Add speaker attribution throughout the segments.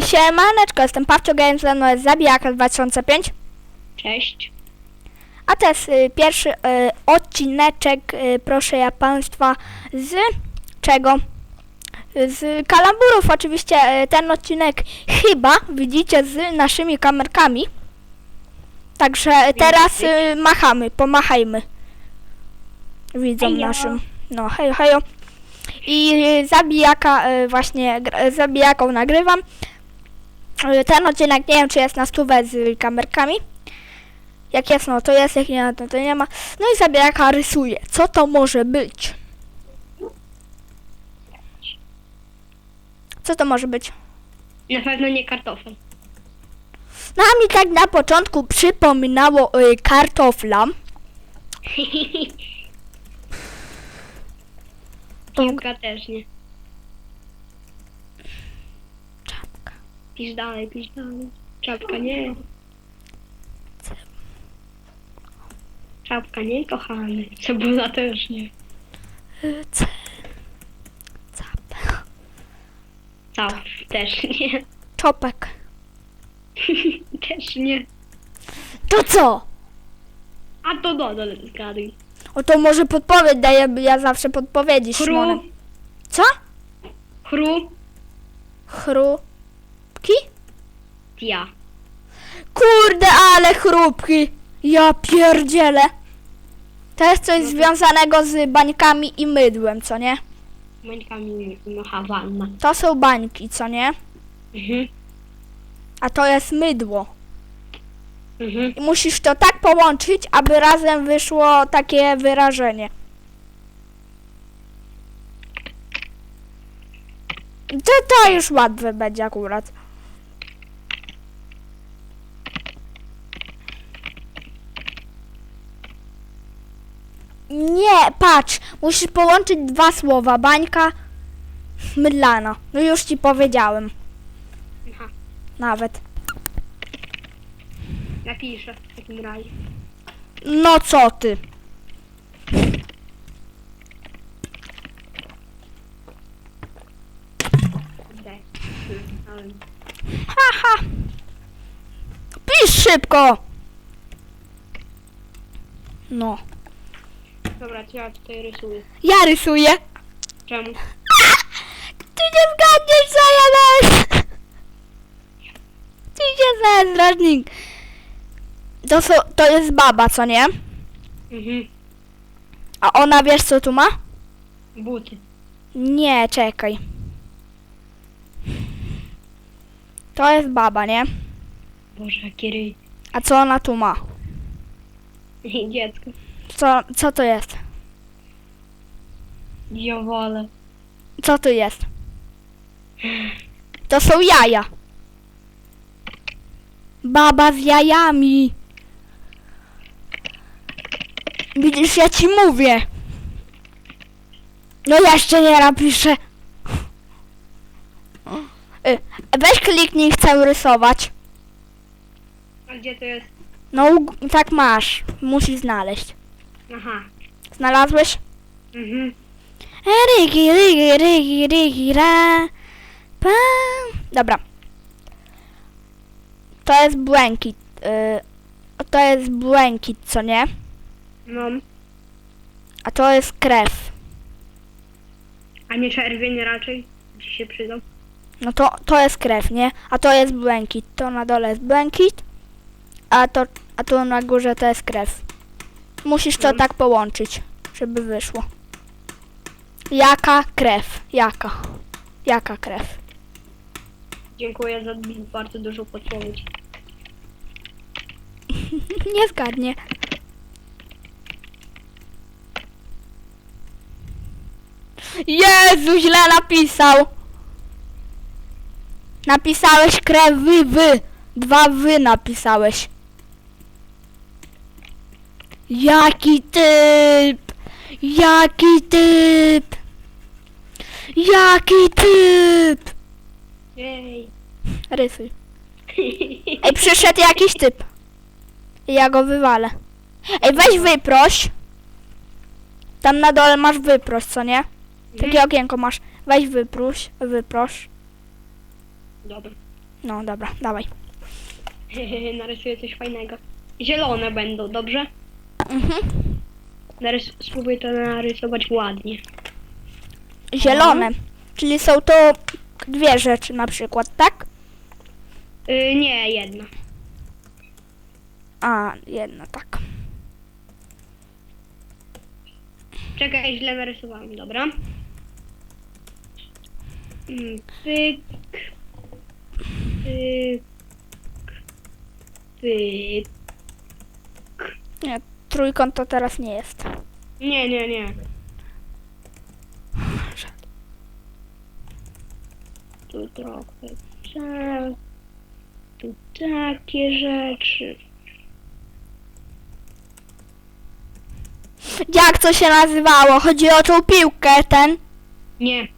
Speaker 1: Siemaneczko, jestem Pawcio Games, ze mną jest Zabijaka 2005.
Speaker 2: Cześć.
Speaker 1: A jest y, pierwszy y, odcineczek, y, proszę ja Państwa, z czego? Z kalamburów oczywiście y, ten odcinek chyba widzicie z naszymi kamerkami. Także teraz y, machamy, pomachajmy. Widzą
Speaker 2: Hejo.
Speaker 1: naszym. No, hejo, hejo. I y, zabijaka y, właśnie, gr- zabijaką nagrywam. Y, Ten odcinek nie wiem czy jest na stówę z kamerkami. Jak jest, no to jest, jak nie, no to nie ma. No i zabijaka rysuje. Co to może być? Co to może być?
Speaker 2: Na pewno nie kartofel.
Speaker 1: No a mi tak na początku przypominało y, kartofla.
Speaker 2: Piłka też nie.
Speaker 1: Czapka.
Speaker 2: Pisz dalej, pisz dalej. Czapka nie. Czapka nie, kochany. Cebula też nie.
Speaker 1: Y, C. Cap.
Speaker 2: Cał też nie.
Speaker 1: Czopek.
Speaker 2: też nie.
Speaker 1: To co?
Speaker 2: A to dodal zgaduj.
Speaker 1: O to może podpowiedź daję, bo ja zawsze podpowiedzi
Speaker 2: Chru.
Speaker 1: Szymonem. Co?
Speaker 2: Chru.
Speaker 1: Chrupki?
Speaker 2: Ja.
Speaker 1: Kurde, ale chrupki. Ja pierdzielę. To jest coś związanego z bańkami i mydłem, co nie?
Speaker 2: Mańkami no Hawanna.
Speaker 1: To są bańki, co nie?
Speaker 2: Mhm.
Speaker 1: A to jest mydło.
Speaker 2: Mhm.
Speaker 1: I musisz to tak połączyć, aby razem wyszło takie wyrażenie. To, to już łatwe będzie akurat. Nie, patrz, musisz połączyć dwa słowa. Bańka, mydlana. No już ci powiedziałem. Nawet.
Speaker 2: Napiszę w takim razie.
Speaker 1: No co ty? Haha. Pisz szybko. No.
Speaker 2: Dobra, to ja tutaj rysuję.
Speaker 1: Ja rysuję.
Speaker 2: Czemu?
Speaker 1: Ty nie zgadniesz co ja masz. Się zestrażnik. To, są, to jest baba, co nie?
Speaker 2: Mhm.
Speaker 1: A ona wiesz co tu ma?
Speaker 2: Buty.
Speaker 1: Nie, czekaj. To jest baba, nie?
Speaker 2: Boże, jaki ryj.
Speaker 1: A co ona tu ma?
Speaker 2: Dziecko.
Speaker 1: Co, co to jest?
Speaker 2: Diowole.
Speaker 1: Co to jest? To są jaja. Baba z jajami. Widzisz, ja ci mówię. No jeszcze nie napiszę. Y, Weź kliknij, chcę rysować.
Speaker 2: A gdzie to jest?
Speaker 1: No tak masz. Musisz znaleźć.
Speaker 2: Aha.
Speaker 1: Znalazłeś?
Speaker 2: Mhm.
Speaker 1: Rygi, rygi, rygi, rygi, ra. Pa. Dobra. To jest błękit. y, to jest błękit, co nie?
Speaker 2: No.
Speaker 1: A to jest krew.
Speaker 2: A nie czerwień raczej? Ci się przydał.
Speaker 1: No to, to jest krew, nie? A to jest błękit. To na dole jest błękit. A to, a tu na górze to jest krew. Musisz to
Speaker 2: Mm.
Speaker 1: tak połączyć, żeby wyszło. Jaka krew? Jaka? Jaka krew?
Speaker 2: Dziękuję za bardzo dużą podpowiedź.
Speaker 1: Nie zgadnie. Jezu, źle napisał. Napisałeś krewy wy. Dwa wy napisałeś. Jaki typ? Jaki typ? Jaki typ?
Speaker 2: Jej.
Speaker 1: Rysuj. Ej, przyszedł jakiś typ. Ja go wywalę. Ej, weź wyproś. Tam na dole masz wyproś, co nie? Takie
Speaker 2: Mhm.
Speaker 1: okienko masz. Weź wypróś, wyproś.
Speaker 2: Dobra.
Speaker 1: No dobra, dawaj.
Speaker 2: Narysuję coś fajnego. Zielone będą, dobrze?
Speaker 1: Mhm.
Speaker 2: Narys spróbuję to narysować ładnie.
Speaker 1: Zielone. Czyli są to dwie rzeczy na przykład, tak?
Speaker 2: Yy, nie, jedna.
Speaker 1: A, jedna, tak.
Speaker 2: Czekaj, źle narysowałem, dobra? Mm, Pyk. Pyk. Pyk.
Speaker 1: Nie, trójkąt to teraz nie jest.
Speaker 2: Nie, nie, nie. Tu trochę tak. Tu takie rzeczy.
Speaker 1: Jak to się nazywało? Chodzi o tą piłkę, ten
Speaker 2: Nie.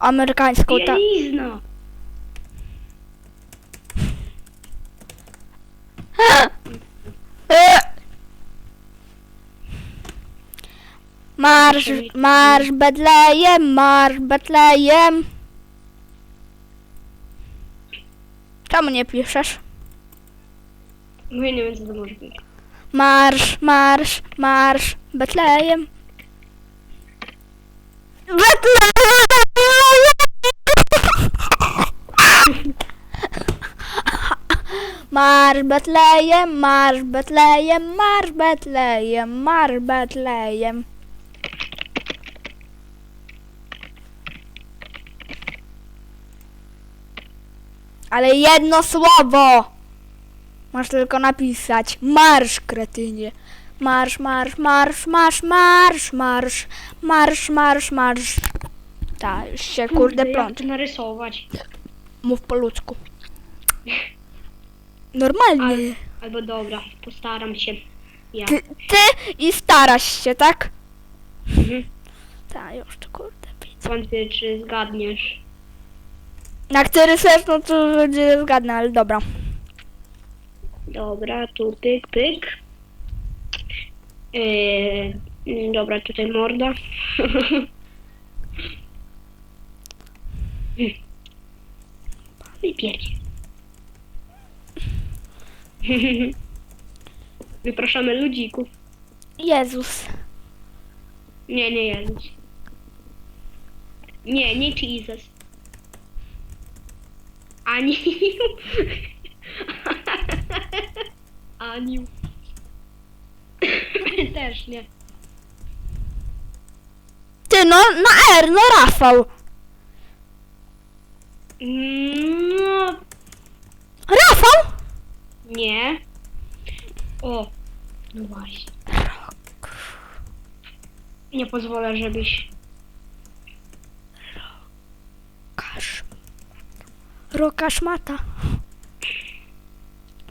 Speaker 1: amerykańską. Ta...
Speaker 2: Bielizna.
Speaker 1: E! Marsz, marsz Betlejem, marsz Betlejem. Czemu nie piszesz?
Speaker 2: No ja nie wiem, co to może być.
Speaker 1: Marsz, marsz, marsz Betlejem. Betlejem! Marsz Betlejem, marsz Betlejem, marsz Betlejem, marsz Betlejem. Ale jedno słowo! Masz tylko napisać marsz, kretynie. Marsz, marsz, marsz, marsz, marsz, marsz, marsz, marsz, marsz. Tak, już się kurde
Speaker 2: to narysować?
Speaker 1: Mów po ludzku. Normalnie.
Speaker 2: Al, albo dobra, postaram się. Ja.
Speaker 1: Ty, ty i starasz się, tak?
Speaker 2: Mhm.
Speaker 1: Tak, już to kurde widzę.
Speaker 2: Wątpię, czy zgadniesz.
Speaker 1: Jak ty rysujesz, no to będzie zgadnę, ale dobra.
Speaker 2: Dobra, tu pyk, pyk. Yy, dobra, tutaj morda. Wypierdzie. Wypraszamy ludzików.
Speaker 1: Jezus.
Speaker 2: Nie, nie Jezus. Nie, nie Jesus. Ani. Aniu. Też nie.
Speaker 1: Ty, no, na R, no Rafał.
Speaker 2: No,
Speaker 1: Rafał?
Speaker 2: nie. O, no właśnie. Nie pozwolę, żebyś...
Speaker 1: Kasz. Roka szmata.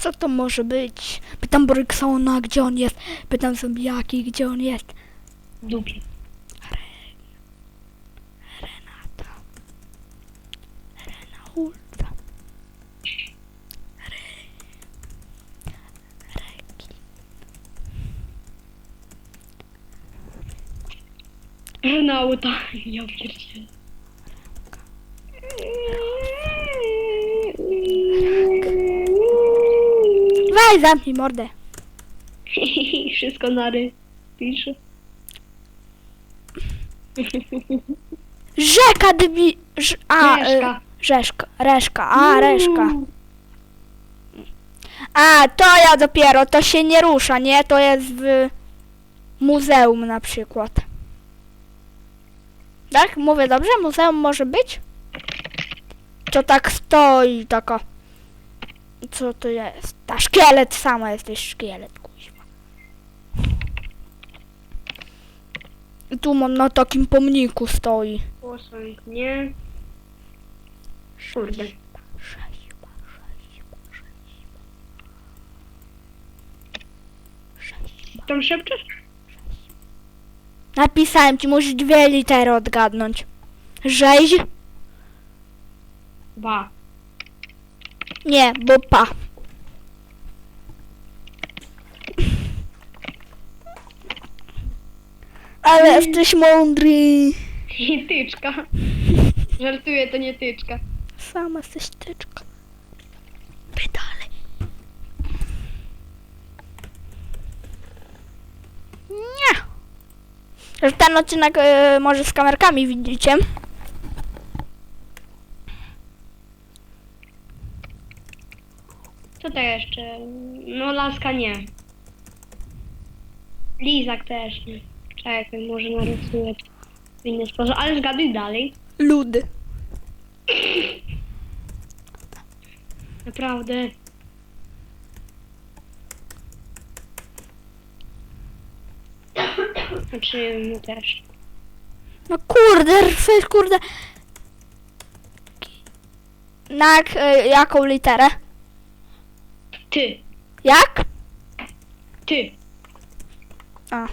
Speaker 1: Co to może być? Pytam Boryksona, gdzie on jest. Pytam zombiaki, gdzie on jest.
Speaker 2: w dupie.
Speaker 1: Renata. Renaulta. Re... Reki.
Speaker 2: Renauta. Ja pierdzielę.
Speaker 1: Weź zamknij mordę.
Speaker 2: Wszystko nary pisze.
Speaker 1: Rzeka dybi... Ż... A,
Speaker 2: Reszka.
Speaker 1: Y, rzeszka. Reszka. A, reszka. A, to ja dopiero, to się nie rusza, nie? To jest w muzeum na przykład. Tak? Mówię dobrze? Muzeum może być? To tak stoi, taka... Co to jest? Ta szkielet, sama jesteś szkielet, kuźwa. I tu mam na takim pomniku stoi.
Speaker 2: Posąg, nie? Kurde. Tam szepczesz?
Speaker 1: Napisałem ci, musisz dwie litery odgadnąć. Rzeź?
Speaker 2: Ba.
Speaker 1: Nie, bo pa. Ale mm. jesteś mądry.
Speaker 2: I tyczka. Żartuję, to nie tyczka.
Speaker 1: Sama jesteś tyczka. Wydale. Nie. Że ten odcinek y, może z kamerkami widzicie.
Speaker 2: Co to jeszcze? No laska nie. Lizak też nie. Czekaj, może narysuję w inny sposób, ale zgaduj dalej.
Speaker 1: Ludy.
Speaker 2: Naprawdę. Znaczy, no też.
Speaker 1: No kurde, rysujesz kurde. Na y, jaką literę?
Speaker 2: Ty,
Speaker 1: Jak?
Speaker 2: ty.
Speaker 1: A.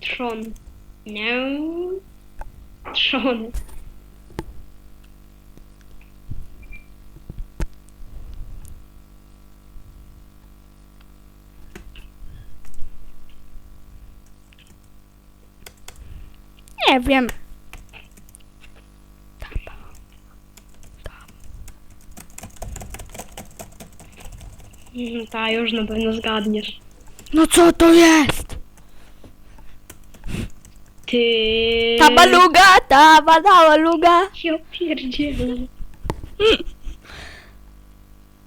Speaker 2: Trzon. Nie. Trzon.
Speaker 1: Nie wiem.
Speaker 2: Mhm, Ta, już na pewno zgadniesz.
Speaker 1: No co to jest?
Speaker 2: Ty.
Speaker 1: Tabaluga, tabaluga.
Speaker 2: Ja pierdzielę.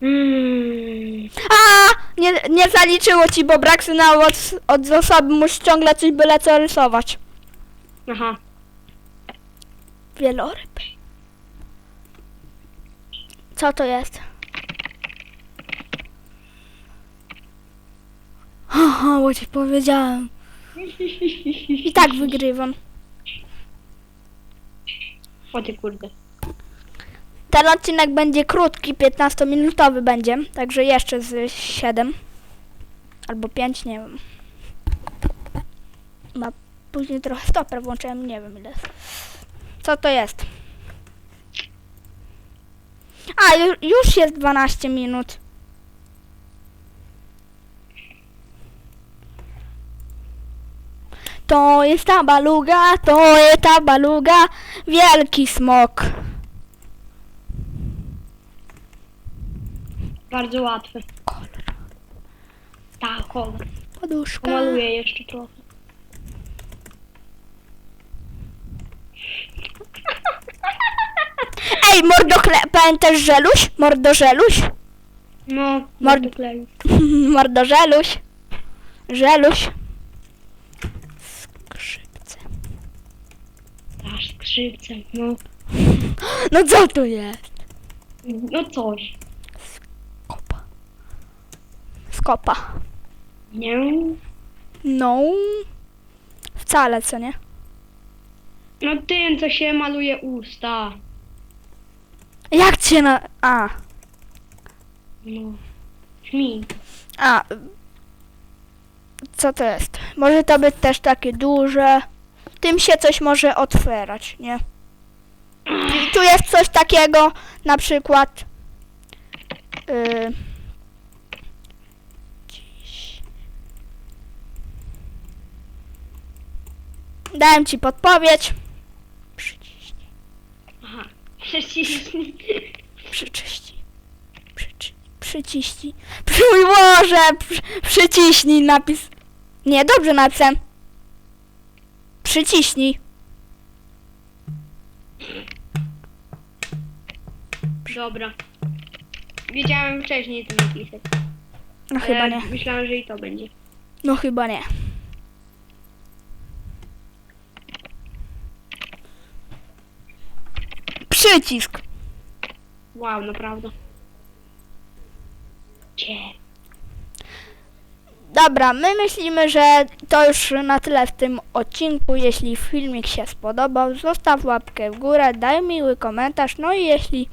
Speaker 2: Mm.
Speaker 1: A, nie, nie zaliczyło ci, bo brak sygnału od, od osoby. Musisz ciągle coś byle co rysować.
Speaker 2: Aha.
Speaker 1: Wieloryb. Co to jest? Haha, bo ci powiedziałem. I tak wygrywam.
Speaker 2: O ty kurde.
Speaker 1: Ten odcinek będzie krótki, 15-minutowy będzie, także jeszcze z 7 albo 5, nie wiem. Ma później trochę stoper włączyłem, nie wiem ile. Co to jest? A, ju, już jest 12 minut. To jest ta baluga, to jest ta baluga, wielki smok.
Speaker 2: Bardzo łatwe. Tak, kolor.
Speaker 1: Poduszka.
Speaker 2: Pomaluję jeszcze trochę.
Speaker 1: Ej, mordokle... Pamiętasz żeluś? Mordożeluś?
Speaker 2: No,
Speaker 1: Mord-. Mordożeluś. Żeluś.
Speaker 2: Skrzywce, no.
Speaker 1: No co to jest?
Speaker 2: No coś.
Speaker 1: Kopa. Skopa.
Speaker 2: Nie?
Speaker 1: No. Wcale, co nie?
Speaker 2: No tym, co się maluje usta.
Speaker 1: Jak cię na... A.
Speaker 2: No. Śmink.
Speaker 1: A. Co to jest? Może to być też takie duże. Tym się coś może otwierać, nie? I tu jest coś takiego, na przykład. Yy. Dałem ci podpowiedź. Przyciśnij,
Speaker 2: Aha. Przyciśnij.
Speaker 1: przyciśnij, przyci, przyciśnij. Przy mój Boże, przy, przyciśnij napis. Nie, dobrze napisałem. Przyciśnij.
Speaker 2: Dobra. Wiedziałem wcześniej to napisać.
Speaker 1: No chyba
Speaker 2: ale
Speaker 1: nie.
Speaker 2: Myślałem, że i to będzie.
Speaker 1: No chyba nie. Przycisk.
Speaker 2: Wow, naprawdę. Cie.
Speaker 1: Dobra, my myślimy, że to już na tyle w tym odcinku. Jeśli filmik się spodobał, zostaw łapkę w górę, daj miły komentarz. No i jeśli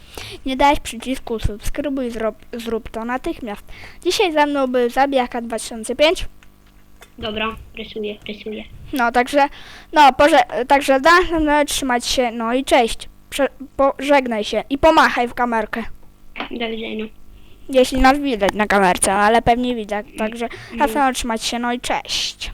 Speaker 1: nie dałeś przycisku subskrybuj, zrób, zrób to natychmiast. Dzisiaj ze mną był Zabijaka 2005.
Speaker 2: Dobra, rysuję, rysuję.
Speaker 1: No, także, no, poże- także da, no, trzymać się, no i cześć. Prze- pożegnaj się i pomachaj w kamerkę.
Speaker 2: Do widzenia.
Speaker 1: Jeśli nas widać na kamerce, ale pewnie widać, także na trzymać się, no i cześć.